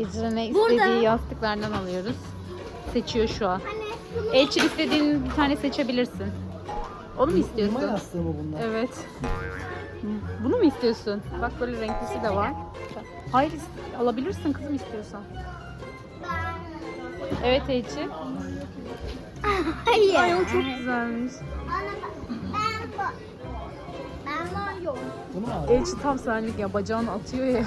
Ecrin'e Burada. istediği yastıklardan alıyoruz. Seçiyor şu an. Elçin istediğin bir tane seçebilirsin. Onu mu Uyuma istiyorsun? yastığı mı bunlar? Evet. Bunu mu istiyorsun? Bak böyle renklisi de var. Hayır alabilirsin kızım istiyorsan. Evet Elçin. Hayır. Ay o çok güzelmiş. Ben bak. Ben var yok. Bunu mu aldın? Elçin tam senlik ya bacağını atıyor ya.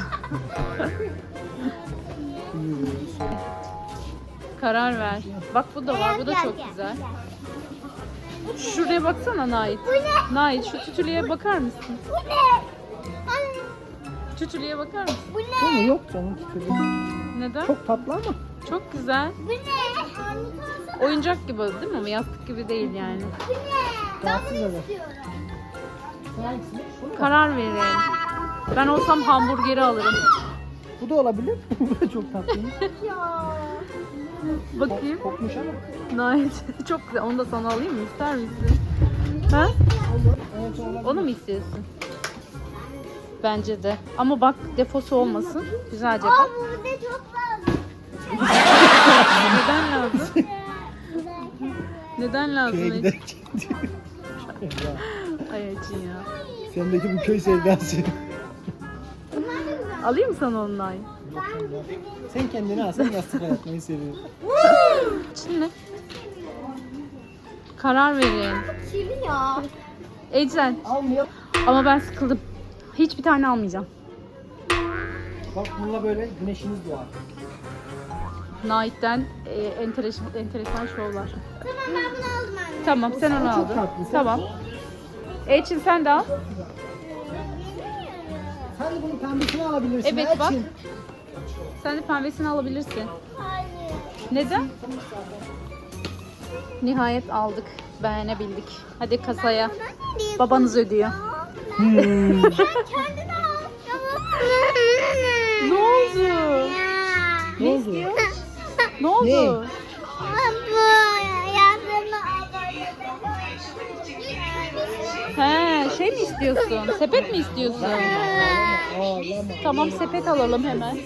Karar ver. Bak bu da var bu da çok güzel. Şuraya baksana Nait. Nait şu tütülüye bakar mısın? Bu ne? Tütülüye bakar mısın? Bu ne? Mu? Yok canım. tükürdüm. Neden? Çok tatlı ama. Çok güzel. Bu ne? Oyuncak gibi değil mi? Ama yastık gibi değil yani. Bu ne? Ben Rahatsız bunu eder. istiyorum. Hangisini? Bunu mu? Karar verin. Ben olsam hamburgeri alırım. Bu da olabilir. Bu da çok tatlıymış. Ya. Bakayım. Kokmuş ama. Nait. Çok güzel. Onu da sana alayım mı? İster misin? Ha? Onu mu istiyorsun? Bence de. Ama bak defosu olmasın. Güzelce bak. bu da çok lazım. Neden lazım? Neden lazım? Köye Ece? giderken. Ay Ece ya. Sendeki bu köy sevdası. Bunlar da güzel. Alayım mı sana Nait? Sen kendini al. Sen yastık yatmayı seviyorsun. Şimdi. Karar verin. Çivi ya. Ecren. Almayalım. Ama ben sıkıldım. Hiçbir tane almayacağım. Bak bununla böyle güneşiniz doğar. Nait'ten e, enteresan, enteresan şovlar. Tamam ben bunu aldım anne. Tamam sen onu aldın. tatlı, Tamam. Elçin sen de al. Sen de bunun pembesini alabilirsin. Evet, bak. Elçin. Sen de pembesini alabilirsin. Hayır. Neden? Nihayet aldık. Beğenebildik. Hadi kasaya. Babanız ödüyor. Hmm. Sen kendin al. Ne oldu? ne oldu? Ne oldu? He, şey mi istiyorsun? Sepet mi istiyorsun? Tamam sepet alalım hemen.